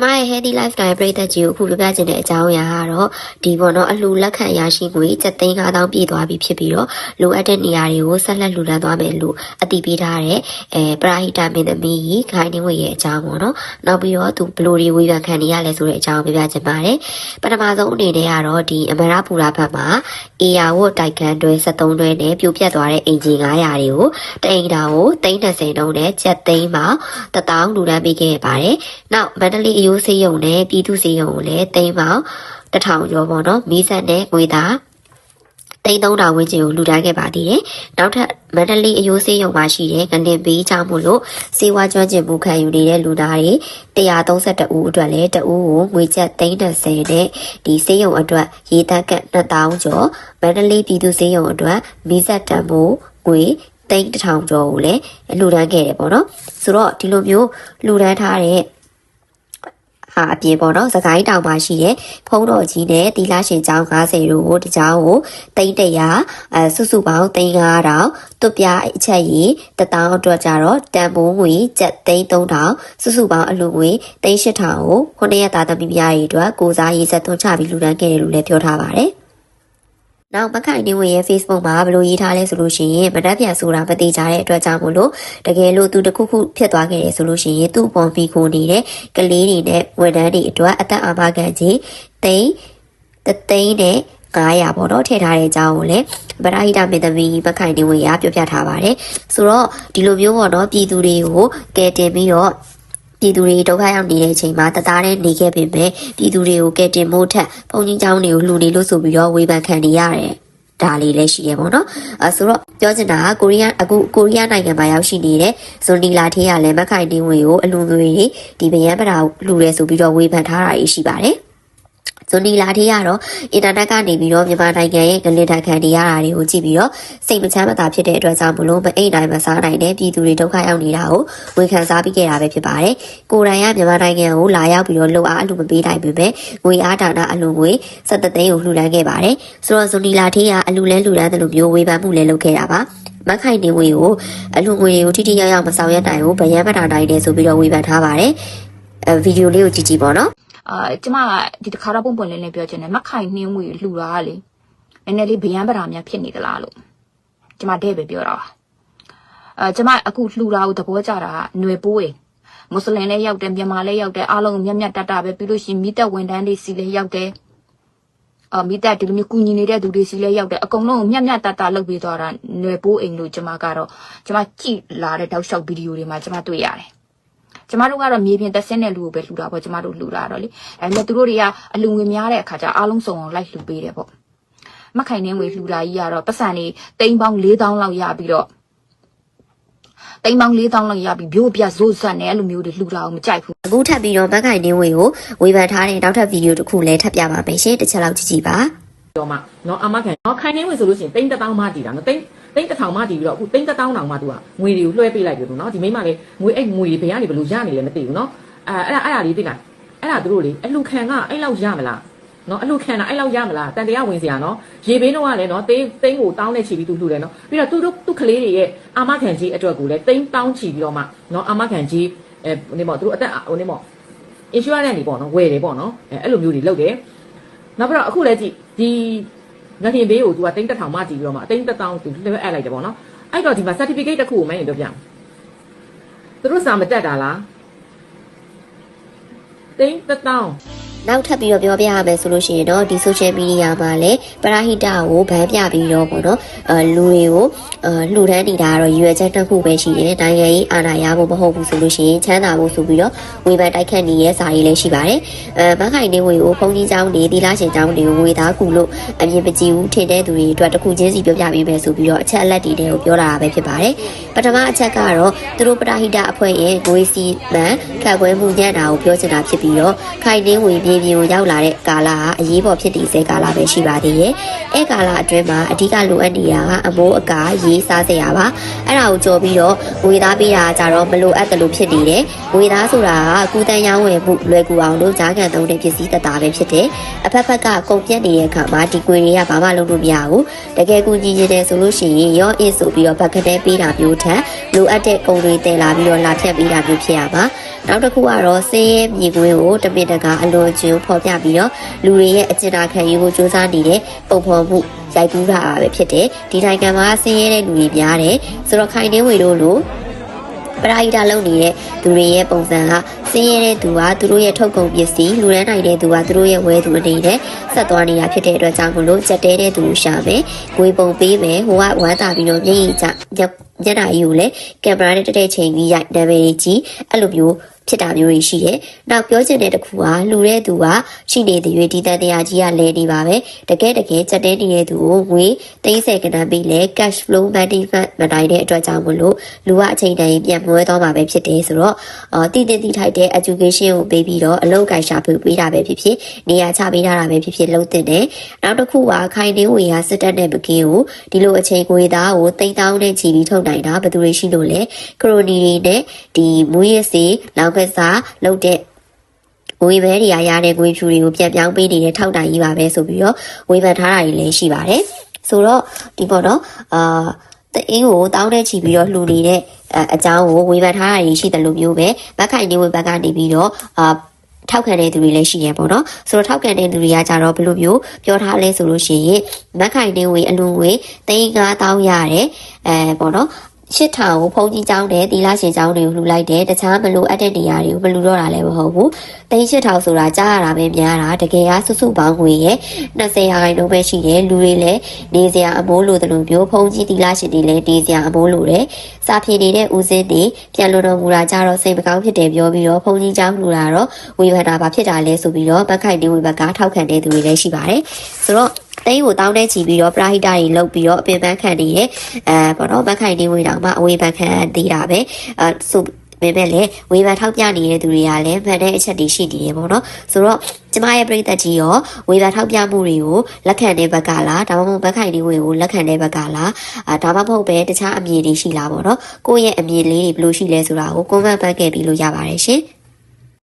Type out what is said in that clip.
ကျမရဲ့ healthy lifestyle ပြည်သက်ကြီးကိုအခုပြပြချင်တဲ့အကြောင်းအရာကတော့ဒီပေါ့နော်အလှလက်ခံရရှိငွေ7သိန်း5000ပြည့်သွားပြီဖြစ်ပြီးတော့လိုအပ်တဲ့နေရာတွေကိုဆက်လက်လှူဒန်းသွားမယ်လို့အတည်ပြုထားတဲ့အဲပရာဟိတမင်းသမီးကြီးခိုင်နေဝေရဲ့အကြောင်းပေါ့နော်နောက်ပြီးတော့သူဘလိုတွေဝေဖန်ခံနေရလဲဆိုတဲ့အကြောင်းပြပြချင်ပါတယ်ပထမဆုံးအနေနဲ့ကတော့ဒီအမရပူရာဘက်မှာအေယာဝတ်တိုက်ခန်းတွဲ73တွဲနဲ့ပြိုပြတ်သွားတဲ့အင်ဂျင်900တွေကိုတအိမ်တာကို330တုံးနဲ့7သိန်းပေါင်1000လှူဒန်းပေးခဲ့ပါတယ်နောက်မန္တလေးအယိုးစေးရုံနဲ့ပြည်သူစေးရုံကိုလည်းသိန်းပေါင်တစ်ထောင်ကျော်ပေါ့နော်မီးစက်နဲ့ငွေသားသိန်း3000ဝန်းကျင်ကိုလူတန်းခဲ့ပါသေးတယ်။နောက်ထပ်မန္တလေးအယိုးစေးရုံမှာရှိတဲ့ငလင်ပေးချမှုလို့စေဝါကျွမ်းကျင်မှုခံယူနေတဲ့လူသားတွေ132ဦးအတွက်လည်းတဦးကိုငွေကျပ်330နဲ့ဒီစေးရုံအတွက်ရေတပ်က2000ကျော်မန္တလေးပြည်သူစေးရုံအတွက်မီးစက်တံမိုးငွေသိန်း1000ကျော်ကိုလည်းလူတန်းခဲ့တယ်ပေါ့နော်။ဆိုတော့ဒီလိုမျိုးလူတန်းထားတဲ့ ဟာအပြင်ပေါ့နော်စကိုင်းတောင်မှာရှိတဲ့ဖုံးတော်ကြီးနဲ့တီလာရှင်ကျောင်း90တို့ကိုတကြောင်ကိုတိတ်တရာအဲစုစုပေါင်း3500တွပြအချက်ရီတထောင်အတွက်ကြတော့တန်ဖိုးငွေကျပ်3000စုစုပေါင်းအလူငွေ3000ကိုခုနှစ်ရက်သားသမီးများတွေအတွက်ကိုစားရေးဆက်သွင်းချပြီးလူဒန်းခဲ့တယ်လို့လည်းပြောထားပါတယ် နောက်မခိုင်နေဝင်ရဲ့ Facebook မှာဘယ်လိုရေးထားလဲဆိုလို့ရှိရင်မတက်ပြန်ဆိုတာမသိကြတဲ့အတွက်ကြောင့်မို့လို့တကယ်လို့သူတခုခုဖြစ်သွားခဲ့တယ်ဆိုလို့ရှိရင်သူ့ပေါ်ဖီခိုနေတဲ့ကလေးတွေနဲ့ဝန်ထမ်းတွေအတွက်အသက်အာမခံခြင်းတိန်တသိန်းနဲ့900ပေါ့နော်ထည့်ထားတဲ့အကြောင်းကိုလည်းဗရာဟိတမေတ္တမီမခိုင်နေဝင်ရပြောပြထားပါတယ်ဆိုတော့ဒီလိုမျိုးပေါ့နော်ပြည်သူတွေကိုကယ်တင်ပြီးတော့ ပြည်သူတွေဒုက္ခရောက်နေတဲ့အချိန်မှာတသားနဲ့နေခဲ့ပေမဲ့ပြည်သူတွေကိုကယ်တင်ဖို့ထက်ဘုံကြီးเจ้าတွေကိုလှူနေလို့ဆိုပြီးတော့ဝေဖန်ခံနေရတယ်ဒါလေးလည်းရှိရပေါ့နော်အဲဆိုတော့ပြောချင်တာကကိုရီးယားအခုကိုရီးယားနိုင်ငံမှာရောက်ရှိနေတဲ့ဇွန်နီလာထေးကလည်းမခိုင်တင်းဝင်ကိုအလူငွေတွေဒီဗယံပရာလှူရဲဆိုပြီးတော့ဝေဖန်ထားတာရှိပါတယ် ဇွန်နီလာထေးကတော့အင်တာနက်ကနေပြီးတော့မြန်မာနိုင်ငံရဲ့ဂလင်တန်ခံနေရတာတွေကိုကြည့်ပြီးတော့စိတ်မချမ်းမသာဖြစ်တဲ့အတွက်ကြောင့်မလို့မအိမ်နိုင်မစားနိုင်တဲ့ပြည်သူတွေဒုက္ခရောက်နေတာကိုဝန်ခံစားပြီးခဲ့တာပဲဖြစ်ပါတယ်။ကိုယ်တိုင်ကမြန်မာနိုင်ငံကိုလာရောက်ပြီးတော့လှုပ်အားအလူမပေးနိုင်ပေမဲ့ငွေအားဒါနအလူငွေ17သိန်းကိုလှူဒန်းခဲ့ပါတယ်။ဆိုတော့ဇွန်နီလာထေးကအလူလဲလှူဒန်းတယ်လို့မျိုးဝေဖန်မှုလဲလုပ်ခဲ့တာပါ။မခိုင်နေဝေကိုအလူငွေတွေကိုထိထိရောက်ရောက်မဆောင်ရွက်နိုင်ဘူးဗယံပတာနိုင်တယ်ဆိုပြီးတော့ဝေဖန်ထားပါတယ်။အဲဗီဒီယိုလေးကိုကြည့်ကြည့်ပေါ့နော် အာကျမကဒီတစ်ခါတော့ပုံပွင့်လင်းလင်းပြောချင်တယ်မခိုင်နှင်းဝေလှူတာကလေနည်းနည်းလေးဗျံပရာများဖြစ်နေသလားလို့ကျမတဲ့ပဲပြောတာပါအာကျမအခုလှူတာကိုသဘောကျတာကຫນွေပိုးအိမ်မွတ်စလင်လည်းရောက်တယ်မြန်မာလည်းရောက်တယ်အားလုံးမြတ်မြတ်တတပဲပြီးလို့ရှိရင်မိသက်ဝန်တန်းတွေစီလည်းရောက်တယ်အာမိသက်ဒီလိုမျိုးကူညီနေတဲ့သူတွေစီလည်းရောက်တယ်အကုန်လုံးကိုမြတ်မြတ်တတလုပ်ပေးသွားတာຫນွေပိုးအိမ်လို့ကျမကတော့ကျမကြည့်လာတဲ့တောက်လျှောက်ဗီဒီယိုတွေမှာကျမတွေ့ရတယ် ကျမတို့ကတော့မြေပြင်သက်ဆင်းတဲ့လူကိုပဲလှူတာပေါ့ကျမတို့လှူတာတော့လေအဲမဲ့သူတို့တွေကအလူငွေများတဲ့အခါကျအားလုံးစုံအောင်လိုက်လှူပေးတယ်ပေါ့မခိုင်နှင်းဝေလှူတာကြီးကတော့ပတ်စံနေတိန်ပေါင်း4000လောက်ရပြီးတော့တိမ်ပေါင်း၄000လောက်ရပြီးမြို့ပြဇိုးဇက်နဲ့အဲ့လိုမျိုးတွေလှူတာကိုမကြိုက်ဘူးအခုထပ်ပြီးတော့ဘက်ကိုင်နေဝေကိုဝေဖန်ထားတဲ့နောက်ထပ်ဗီဒီယိုတစ်ခုလည်းထပ်ပြပါမယ်ရှင်တစ်ချက်လောက်ကြည့်ကြည့်ပါတော့မှနော်အမခံနော်ခိုင်နေဝေဆိုလို့ရှိရင်တိမ်တစ်ပေါင်းမှတည်တာနော်တိမ် တိတ်တစ်ထောင်မှတည်ပြီးတော့အခုတိတ်တစ်တောင်းတောင်မှသူကငွေတွေကိုလွှဲပေးလိုက်ပြီလို့နော်ဒီမိမလည်းငွေအဲ့ငွေတွေဘယ်ကနေဘယ်လိုရနေလဲမသိဘူးနော်အဲအဲ့ဒါအဲ့ဒါလေးသိလားအဲ့ဒါသူတို့လေအလှခံကအဲ့လောက်ရမလားနော်အလှခံတာအဲ့လောက်ရမလားတန်တရားဝင်စရာနော်ရေဘေးတော့ကလည်းနော်တင်းတင်းကိုတောင်းနဲ့ချီပြီးသူ့လှူတယ်နော်ပြီးတော့သူတို့သူ့ကလေးတွေရဲ့အာမခံကြီးအတွက်ကိုလည်းတင်းတောင်းချီပြီးတော့မှနော်အာမခံကြီးအဲနေပေါ့သူတို့အသက်ဟိုနေပေါ့ insurance တွေပေါ့နော်ဝယ်တယ်ပေါ့နော်အဲအဲ့လိုမျိုးတွေလုပ်တယ်နောက်ပြီးတော့အခုလည်းကြည့်ဒီ ငခင်ဘေးကို तू ကတိန်းတစ်ထောင်မှကြည့်ပြီးတော့မှတိန်းတစ်တောင်း तू လွှဲအပ်လိုက်တယ်ပေါ့နော်အဲ့တော့ဒီမှာ certificate တစ်ခုကိုမင်းရင်တို့ပြသူတို့စာမတက်တာလားတိန်းတစ်တောင်း နောက်ထပ်ပြီးတော့ပြောပြရမယ်ဆိုလို့ရှိရင်တော့ဒီ social media မှာလည်းပရာဟိတကိုဗန်းပြပြီးတော့ပေါ့နော်အဲလူတွေကိုအဲလှူဒန်းနေတာကတော့ရွယ်ချက်တစ်ခုပဲရှိတယ်နိုင်ငံရေးအာဏာရဖို့မဟုတ်ဘူးဆိုလို့ရှိရင်ချမ်းသာဖို့ဆိုပြီးတော့ဝေဖန်တိုက်ခတ်နေတဲ့စာရေးလည်းရှိပါတယ်အဲမခိုင်နေဝေကိုဖုန်ကြီးเจ้าတွေတီလာရှင်เจ้าတွေကိုဝေသားကူလို့အမြင်ပကြည့်ဘူးထင်တဲ့သူတွေအတွက်တစ်ခုချင်းစီပြောပြပေးမယ်ဆိုပြီးတော့အချက်အလက်တွေတွေကိုပြောလာတာပဲဖြစ်ပါတယ်ပထမအချက်ကတော့သူတို့ပရာဟိတအဖွဲ့ရဲ့ငွေစီမန်ခက်ခွဲမှုညံ့တာကိုပြောချင်တာဖြစ်ပြီးတော့ခိုင်နေဝေပြ မြေပြင်ကိုရောက်လာတဲ့ကာလကအရေးပေါ်ဖြစ်တည်ဆဲကာလပဲရှိပါသေးရဲ့အဲကာလအတွင်းမှာအဓိကလိုအပ်နေတာကအမိုးအကာရေးစားစရာပါအဲ့ဒါကိုကြော်ပြီးတော့ငွေသားပေးတာကြတော့မလိုအပ်တယ်လို့ဖြစ်နေတယ်ငွေသားဆိုတာကကုသန်းရောင်းဝယ်မှုလွယ်ကူအောင်လို့ကြားခံသုံးတဲ့ပစ္စည်းသက်သာပဲဖြစ်တယ်အဖက်ဖက်ကကုန်ပြတ်နေတဲ့အခါမှာဒီကွေတွေကဘာမှလုပ်လို့မရဘူးတကယ်ကူညီနေတယ်ဆိုလို့ရှိရင်ရောအစ်ဆိုပြီးတော့ဘက်ကတဲ့ပေးတာမျိုးထက်လိုအပ်တဲ့ကုန်တွေတည်လာပြီးတော့လာဖြတ်ပေးတာမျိုးဖြစ်ရပါနောက်တစ်ခုကတော့စင်းရဲမြေကွင်းကိုတမင်တကာအလွန်ကျူဖော်ပြပြီးတော့လူတွေရဲ့အကျဉ်းသားခံယူဖို့စူးစမ်းနေတဲ့ပုံဖော်မှုရိုက်ကူးတာပဲဖြစ်တယ်ဒီနိုင်ငံမှာစင်းရဲတဲ့လူတွေများတယ်ဆိုတော့ခိုင်တင်းဝေတို့လိုပရာဟိတလုပ်နေတဲ့သူတွေရဲ့ပုံစံကစင်းရဲတဲ့သူကသူတို့ရဲ့ထုတ်ကုန်ပစ္စည်းလူရန်နိုင်တဲ့သူကသူတို့ရဲ့ဝယ်သူအနေနဲ့ဆက်သွားနေတာဖြစ်တဲ့အတွက်ကြောင့်မလို့စက်တဲတဲ့သူကိုရှာမယ်။ငွေပုံပေးမယ်။ဟိုကဝမ်းသာပြီးတော့မျက်ရည်ကျညက်တာကြီးကိုလည်းကင်မရာနဲ့တက်တဲ့ချိန်ပြီးရိုက်နာမည်ကြီးအဲ့လိုမျိုး ဖြစ်တာမျိုးတွေရှိတယ်။နောက်ပြောချင်တဲ့တစ်ခုကလူတဲ့သူကရှိနေတဲ့ရွေဒီတန်တရားကြီးကလဲနေပါပဲ။တကယ်တကယ်စက်တဲနေတဲ့သူကိုငွေ30ကဏ္ဍပြီးလဲ cash flow management မနိုင်တဲ့အတွက်ကြောင့်မလို့လူကအချိန်တန်ရင်ပြန်မွဲသွားမှာပဲဖြစ်တယ်ဆိုတော့အာတည်တည်တည်ထိုက်တဲ့ education ကိုပေးပြီးတော့အလုပ်ကိုင်ရှာဖွေပေးတာပဲဖြစ်ဖြစ်နေရာချပေးတာပဲဖြစ်ဖြစ်လုပ်တင်တယ်နောက်တစ်ခုကခိုင်တင်းဝေကစစ်တပ်နဲ့ပကင်းကိုဒီလိုအချိန်ကိုသားကိုတိတ်တောင်းနဲ့ချီပြီးထုတ်နိုင်တာဘယ်သူတွေရှိလို့လဲခရိုနီတွေနဲ့ဒီမူရစ်စီလောက်ကစားလုပ်တဲ့ငွေပဲတွေရရတဲ့ငွေဖြူတွေကိုပြန်ပြောင်းပေးနေတဲ့ထောက်တိုင်ကြီးပါပဲဆိုပြီးတော့ဝေဖန်ထားတာတွေလည်းရှိပါတယ်ဆိုတော့ဒီပေါ့နော်အာတအင်းကိုတောင်းတဲ့ချီပြီးတော့လှူနေတဲ့အအကြောင်းကိုဝေဖန်ထားတာတွေရှိတယ်လို့မျိုးပဲမက်ခိုင်နေဝေဘက်ကနေပြီးတော့အာထောက်ခံတဲ့သူတွေလည်းရှိရပေါ့နော်ဆိုတော့ထောက်ခံတဲ့သူတွေကကြတော့ဘယ်လိုမျိုးပြောထားလဲဆိုလို့ရှိရင်မက်ခိုင်နေဝေအလူငွေ3000ရတယ်အဲပေါ့နော် ရှစ်ထောင်ကိုဖုန်းကြီးကျောင်းတဲ့တီလာရှင်ကျောင်းတွေကိုလှူလိုက်တယ်တခြားမလိုအပ်တဲ့နေရာတွေကိုမလှူတော့တာလည်းမဟုတ်ဘူးတိန်းရှစ်ထောင်ဆိုတာကြားရတာပဲများတာတကယ်ကစုစုပေါင်းငွေရဲ့20ရာခိုင်နှုန်းပဲရှိတယ်လူတွေလည်းနေစရာအမိုးလိုတယ်လို့မျိုးဖုန်းကြီးတီလာရှင်တွေလည်းနေစရာအမိုးလိုတယ်စာဖြေနေတဲ့ဦးစင်းတွေပြန်လို့တော်မူတာကြတော့စိတ်မကောင်းဖြစ်တယ်ပြောပြီးတော့ဖုန်းကြီးကျောင်းလှူတာတော့ဝေဖန်တာဘာဖြစ်တာလဲဆိုပြီးတော့ဘက်ခိုင်တင်းဝေဘက်ကထောက်ခံတဲ့သူတွေလည်းရှိပါတယ်ဆိုတော့ တိန်းကိုတောင်းတဲ့ချီပြီးတော့ပရာဟိတတွေလုတ်ပြီးတော့အပင်ပန်းခံနေရဲ့အဲပေါ့နော်ဘက်ခိုင်တင်းဝေတောင်မှအဝေးဘက်ခံသေးတာပဲအဲဆိုပေမဲ့လည်းဝေဖန်ထောက်ပြနေတဲ့သူတွေကလည်းမှန်တဲ့အချက်တွေရှိနေတယ်ပေါ့နော်ဆိုတော့ကျမရဲ့ပြည်သက်ကြီးရောဝေဖန်ထောက်ပြမှုတွေကိုလက်ခံတဲ့ဘက်ကလားဒါမှမဟုတ်ဘက်ခိုင်တွေကိုလက်ခံတဲ့ဘက်ကလားအာဒါမှမဟုတ်ပဲတခြားအမြင်တွေရှိလားပေါ့နော်ကိုယ့်ရဲ့အမြင်လေးတွေဘယ်လိုရှိလဲဆိုတာကို comment ပတ်ခဲ့ပြီးလို့ရပါတယ်ရှင်